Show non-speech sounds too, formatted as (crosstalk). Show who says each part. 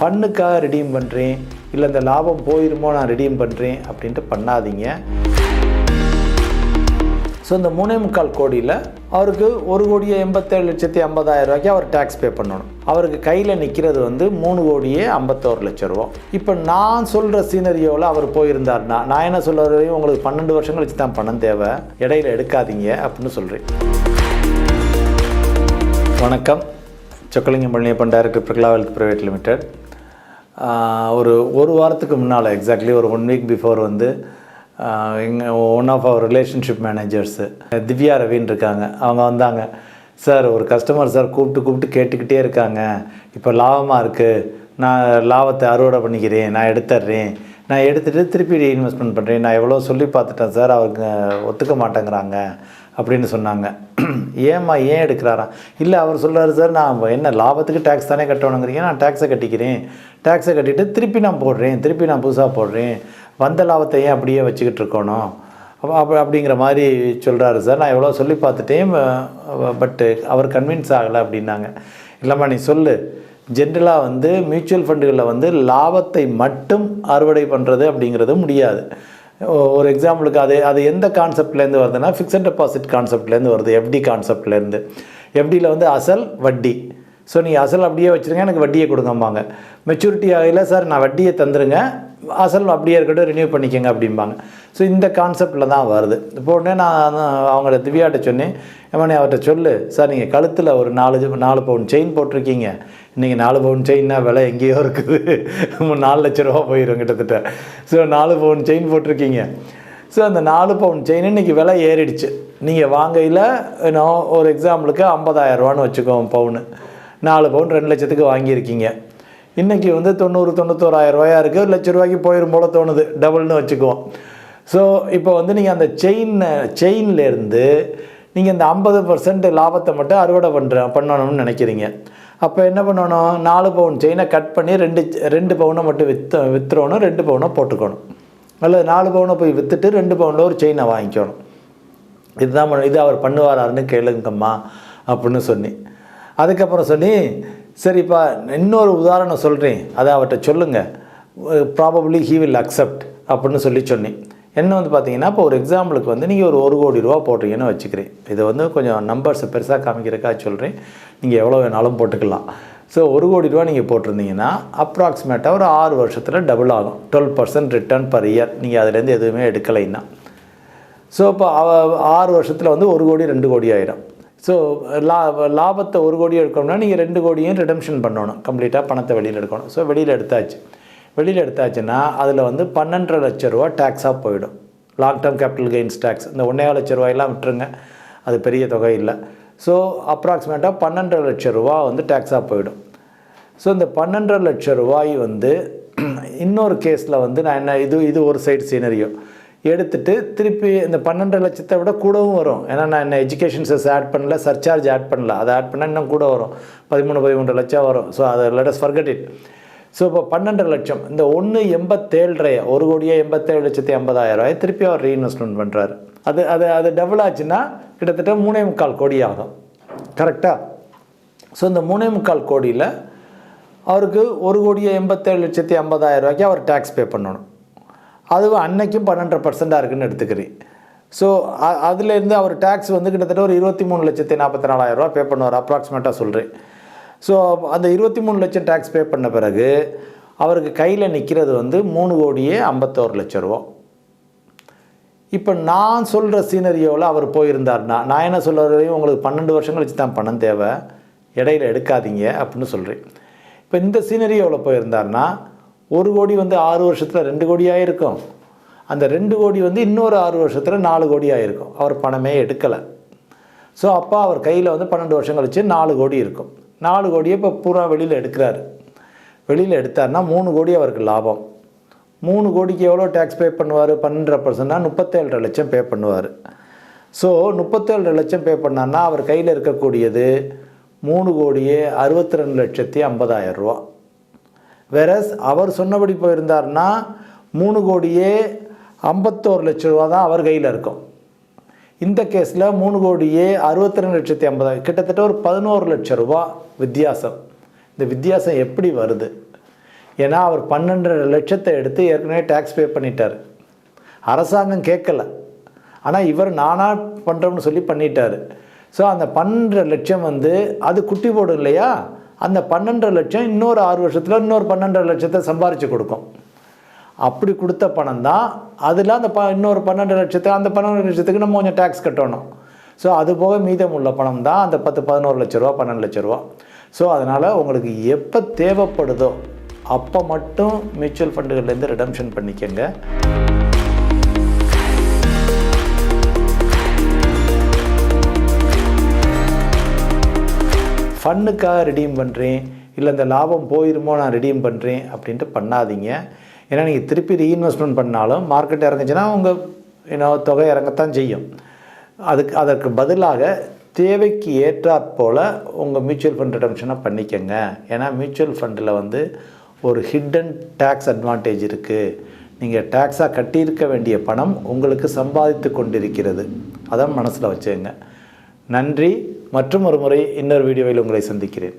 Speaker 1: ஃபன்னுக்காக redeem பண்ணுறேன் இல்லை இந்த லாபம் போயிருமோ நான் ரிடீம் பண்ணுறேன் அப்படின்ட்டு பண்ணாதீங்க. ஸோ இந்த மூணே முக்கால் கோடியில் அவருக்கு ஒரு கோடியே எண்பத்தேழு லட்சத்தி ஐம்பதாயிரம் ரூபாய்க்கு அவர் டேக்ஸ் பே பண்ணணும். அவருக்கு கையில் நிற்கிறது வந்து மூணு கோடியே ஐம்பத்தோரு லட்ச ரூபா. இப்போ நான் சொல்கிற சீனரியோவில் அவர் போயிருந்தாருன்னா நான் என்ன சொல்கிறதையும் உங்களுக்கு பன்னெண்டு வருஷம் கழிச்சு தான் பணம் தேவை. இடையில எடுக்காதீங்க அப்படின்னு சொல்கிறேன் வணக்கம். Chockalingam Palaniappan director Prakala wealth private limited ஒரு ஒரு வாரத்துக்கு முன்னால் எக்ஸாக்ட்லி ஒரு ஒன் வீக் பிஃபோர் வந்து எங்கள் one of our relationship managers Divya ரவின்னு இருக்காங்க. அவங்க வந்தாங்க. சார் ஒரு கஸ்டமர் சார் கூப்பிட்டு கூப்பிட்டு கேட்டுக்கிட்டே இருக்காங்க. இப்போ லாபமாக இருக்குது நான் லாபத்தை அறுவடை பண்ணிக்கிறேன். நான் எடுத்துட்றேன் நான் எடுத்துகிட்டு திருப்பி ரீஇன்வெஸ்ட்மெண்ட் பண்ணுறேன் நான் எவ்வளோ சொல்லி பார்த்துட்டேன் சார். அவங்க ஒத்துக்க மாட்டேங்கிறாங்க. அப்படின்னு சொன்னாங்க. ஏம்மா ஏன் எடுக்கிறாராம் இல்லை அவர் சொல்கிறாரு சார் நான் என்ன லாபத்துக்கு டேக்ஸ் தானே கட்டணுங்கிறீங்க? நான் டேக்ஸை கட்டிக்கிறேன். டேக்ஸை கட்டிட்டு திருப்பி நான் போடுறேன். திருப்பி நான் புதுசாக போடுறேன். வந்த லாபத்தை ஏன் அப்படியே வச்சுக்கிட்டு இருக்கணும்? அப்போ அப்போ அப்படிங்கிற மாதிரி சொல்கிறாரு சார் நான் எவ்வளோ சொல்லி பார்த்துட்டேன் பட்டு அவர் கன்வின்ஸ் ஆகலை அப்படின்னாங்க. இல்லைம்மா நீ சொல்லு. ஜென்ரலாக வந்து மியூச்சுவல் ஃபண்டுகளில் வந்து லாபத்தை மட்டும் அறுவடை பண்ணுறது அப்படிங்கிறது முடியாது. ஒரு எக்ஸாம்பிளுக்கு அது அது எந்த கான்செப்ட்லேருந்து வருதுன்னா ஃபிக்ஸட் டெபாசிட் கான்செப்ட்லேருந்து வருது எஃப்டி கான்செப்ட்லேருந்து எஃப்டியில் வந்து அசல் வட்டி. ஸோ நீங்கள் அசல் அப்படியே வச்சுருங்க எனக்கு வட்டியை கொடுங்கம்பாங்க. மெச்சூரிட்டி ஆகல சார் நான் வட்டியை தந்துருங்க. அசல் அப்படியே இருக்கட்டும் ரினியூ பண்ணிக்கோங்க அப்படிம்பாங்க. ஸோ இந்த கான்செப்டில் தான் வருது. இப்போ உடனே நான் அவங்கள திவ்யாட்ட சொன்னேன் ஏமானே அவர்கிட்ட சொல்லு. சார் நீங்கள் கழுத்தில் ஒரு நாலு நாலு பவுன் செயின் போட்டிருக்கீங்க. இன்றைக்கி நாலு பவுன் செயின்னா விலை எங்கேயோ இருக்குது. நாலு லட்ச ரூபா போயிடும் கிட்டத்தட்ட. ஸோ நாலு பவுன் செயின் போட்டிருக்கீங்க. ஸோ அந்த நாலு பவுன் செயின் இன்றைக்கி விலை ஏறிடுச்சு. நீங்கள் வாங்கையில் நான் ஒரு எக்ஸாம்பிளுக்கு ஐம்பதாயிரரூவான்னு வச்சுக்கோம் பவுனு. நாலு பவுன் ரெண்டு லட்சத்துக்கு வாங்கியிருக்கீங்க. இன்றைக்கி வந்து தொண்ணூறு தொண்ணூத்தோராயிரம் ரூபாயா இருக்குது ஒரு லட்ச ரூபாய்க்கு போயிடும் போல் தோணுது. டபுள்னு வச்சுக்குவோம். ஸோ இப்போ வந்து நீங்கள் அந்த செயின் செயின்லேருந்து நீங்கள் இந்த ஐம்பது பர்சன்ட் லாபத்தை மட்டும் அறுவடை பண்ணுற பண்ணணும்னு நினைக்கிறீங்க. அப்போ என்ன பண்ணணும்? நாலு பவுன் செயினை கட் பண்ணி ரெண்டு ரெண்டு பவுனை மட்டும் விற்று விற்றுறணும் ரெண்டு பவுனை போட்டுக்கணும். அல்லது நாலு பவுனை போய் விற்றுட்டு ரெண்டு பவுனில் ஒரு செயினை வாங்கிக்கணும். இதுதான் பண்ண- இது அவர் பண்ணுவாராருன்னு கேளுங்கம்மா அப்படின்னு சொன்னி அதுக்கப்புறம் சொல்லி சரிப்பா இன்னொரு உதாரணம் சொல்கிறேன் அதை அவர்கிட்ட சொல்லுங்கள் ப்ராபப்ளி ஹீ வில் அக்செப்ட் அப்படின்னு சொல்லி சொன்னேன். என்ன வந்து பார்த்தீங்கன்னா இப்போ ஒரு எக்ஸாம்பிளுக்கு வந்து நீங்கள் ஒரு ஒரு கோடி ரூபா போடுறீங்கன்னு வச்சுக்கிறேன். இதை வந்து கொஞ்சம் நம்பர்ஸை பெருசாக காமிக்கிறக்கா சொல்கிறேன் நீங்கள் எவ்வளோ வேணாலும் போட்டுக்கலாம். ஸோ ஒரு கோடி ரூபா நீங்கள் போட்டிருந்தீங்கன்னா அப்ராக்சிமேட்டாக ஒரு ஆறு வருஷத்தில் டபுள் ஆகும். Twelve percent return per year நீங்கள் அதுலேருந்து எதுவுமே எடுக்கலைன்னா. ஸோ இப்போ அவ- ஆறு வருஷத்தில் வந்து ஒரு கோடி ரெண்டு கோடி ஆயிடும். ஸோ லா லாபத்தை ஒரு கோடி எடுக்கணும்னா நீங்கள் ரெண்டு கோடியும் ரிடம்ஷன் பண்ணணும். கம்ப்ளீட்டாக பணத்தை வெளியில் எடுக்கணும். ஸோ வெளியில் எடுத்தாச்சு. வெளியில் எடுத்தாச்சுன்னா அதில் வந்து பன்னெண்டரை லட்ச ரூபா டேக்ஸாக போயிடும். Long term capital gains tax இந்த ஒன்றே லட்ச ரூபாயெல்லாம் விட்டுருங்க. அது பெரிய தொகை இல்லை. ஸோ அப்ராக்சிமேட்டாக பன்னெண்டரை லட்ச ரூபா வந்து டேக்ஸாக போயிடும். ஸோ இந்த பன்னெண்டரை லட்ச ரூபாய் வந்து (clears throat) இன்னொரு கேஸில் வந்து நான் என்ன இது இது ஒரு சைடு சீனரியோ எடுத்துட்டு திருப்பி இந்த பன்னெண்டரை லட்சத்தை விட கூடவும் வரும். ஏன்னா நான் என்ன எஜுகேஷன் செஸ் ஆட் பண்ணல சர்ச்சார்ஜ் ஆட் பண்ணல. அதை ஆட் பண்ணால் இன்னும் கூட வரும். பதிமூணு பதிமூன்று லட்சம் வரும். ஸோ அதை லெட்டஸ் ஃபர்கட் இட் ஸோ இப்போ பன்னெண்டரை லட்சம். இந்த ஒன்று எண்பத்தேழரை ஒரு கோடியே எண்பத்தேழு லட்சத்தி ஐம்பதாயிரம் ரூபாய் திருப்பி அவர் ரீஇன்வெஸ்ட்மெண்ட் பண்ணுறாரு அது அது அது டபுள் ஆச்சுன்னா கிட்டத்தட்ட மூணே முக்கால் கோடி ஆகும். கரெக்டாக ஸோ இந்த மூணே முக்கால் கோடியில் அவருக்கு ஒரு கோடியே எண்பத்தேழு லட்சத்தி ஐம்பதாயிரம் ரூபாய்க்கு அவர் டேக்ஸ் பே பண்ணணும். அதுவும் அன்னைக்கும் பன்னெண்டரை பர்சண்டாக இருக்குன்னு எடுத்துக்கிறேன் ஸோ அதுலேருந்து அவர் டேக்ஸ் வந்து கிட்டத்தட்ட ஒரு இருபத்தி மூணு லட்சத்தி நாற்பத்தி நாலாயிரம் ரூபா பே பண்ணுவார். அப்ராக்சிமேட்டாக சொல்கிறேன் ஸோ அந்த இருபத்தி மூணு லட்சம் டேக்ஸ் பே பண்ண பிறகு அவருக்கு கையில் நிற்கிறது வந்து மூணு கோடியே ஐம்பத்தோரு லட்ச ரூபா. இப்போ நான் சொல்கிற சீனரியோவில் அவர் போயிருந்தாருன்னா நான் என்ன சொல்கிறதையும் உங்களுக்கு பன்னெண்டு வருஷம் கழிச்சு தான் பணம் தேவை. இடையில எடுக்காதீங்க அப்படின்னு சொல்கிறேன் இப்போ இந்த சீனரியோவில் போயிருந்தாருன்னா ஒரு கோடி வந்து ஆறு வருஷத்தில் ரெண்டு கோடியாக இருக்கும். அந்த ரெண்டு கோடி வந்து இன்னொரு ஆறு வருஷத்தில் நாலு கோடியாக இருக்கும். அவர் பணமே எடுக்கலை. ஸோ அப்போ அவர் கையில் வந்து பன்னெண்டு வருஷம் கழிச்சு நாலு கோடி இருக்கும். நாலு கோடியை இப்போ பூரா வெளியில் எடுக்கிறாரு. வெளியில் எடுத்தாருன்னா மூணு கோடி அவருக்கு லாபம். மூணு கோடிக்கு எவ்வளோ டேக்ஸ் பே பண்ணுவார்? பன்னெண்டரை பர்சன்ட்னா முப்பத்தேழரை லட்சம் பே பண்ணுவார். ஸோ முப்பத்தேழரை லட்சம் பே பண்ணார்னா அவர் கையில் இருக்கக்கூடியது மூணு கோடியே அறுபத்தி ரெண்டு லட்சத்தி ஐம்பதாயிரம் ரூபா. வேறஸ் அவர் சொன்னபடி போயிருந்தார்னா மூணு கோடியே ஐம்பத்தோரு லட்ச ரூபா தான் அவர் கையில் இருக்கும். இந்த கேஸில் மூணு கோடியே அறுபத்தி ரெண்டு லட்சத்தி ஐம்பதாயிரம். கிட்டத்தட்ட ஒரு பதினோரு லட்ச ரூபா வித்தியாசம். இந்த வித்தியாசம் எப்படி வருது? ஏன்னா அவர் பன்னெண்டரை லட்சத்தை எடுத்து ஏற்கனவே டேக்ஸ் பே பண்ணிட்டார். அரசாங்கம் கேட்கல. ஆனால் இவர் நானாக பண்ணுறோம்னு சொல்லி பண்ணிட்டார். ஸோ அந்த பன்னெண்டரை லட்சம் வந்து அது குட்டி போடும் இல்லையா? அந்த பன்னெண்டரை லட்சம் இன்னொரு ஆறு வருஷத்தில் இன்னொரு பன்னெண்டரை லட்சத்தை சம்பாரித்து கொடுக்கும். அப்படி கொடுத்த பணம் தான். அதில் அந்த ப இன்னொரு பன்னெண்டு லட்சத்துக்கு அந்த பன்னெண்டு லட்சத்துக்கு நம்ம கொஞ்சம் டேக்ஸ் கட்டணும். ஸோ அது போக மீதம் உள்ள பணம் தான் அந்த பத்து பதினோரு லட்ச ரூபா பன்னெண்டு லட்ச ரூபா. ஸோ அதனால் உங்களுக்கு எப்போ தேவைப்படுதோ அப்போ மட்டும் மியூச்சுவல் ஃபண்டுகள்லேருந்து ரிடம்ஷன் பண்ணிக்கங்க. ஃபண்ணுக்காக ரெடீம் பண்ணுறேன் இல்லை இந்த லாபம் போயிருமோ நான் ரெடீம் பண்ணுறேன் அப்படின்ட்டு பண்ணாதீங்க. ஏன்னா நீங்கள் திருப்பி ரீஇன்வெஸ்ட்மெண்ட் பண்ணாலும் மார்க்கெட் இறங்குச்சுன்னா உங்கள் இன்னோ தொகை இறங்கத்தான் செய்யும். அதுக்கு அதற்கு பதிலாக தேவைக்கு ஏற்றாற் போல் உங்கள் மியூச்சுவல் ஃபண்ட் ரிடம்ஷனை பண்ணிக்கங்க. ஏன்னா மியூச்சுவல் ஃபண்டில் வந்து ஒரு ஹிட்டன் டேக்ஸ் அட்வான்டேஜ் இருக்குது நீங்கள் டேக்ஸாக கட்டியிருக்க வேண்டிய பணம் உங்களுக்கு சம்பாதித்து கொண்டிருக்கிறது. அதான் மனசில் வச்சுங்க நன்றி. மற்றும் ஒரு முறை இன்னொரு வீடியோவில் உங்களை சந்திக்கிறேன்.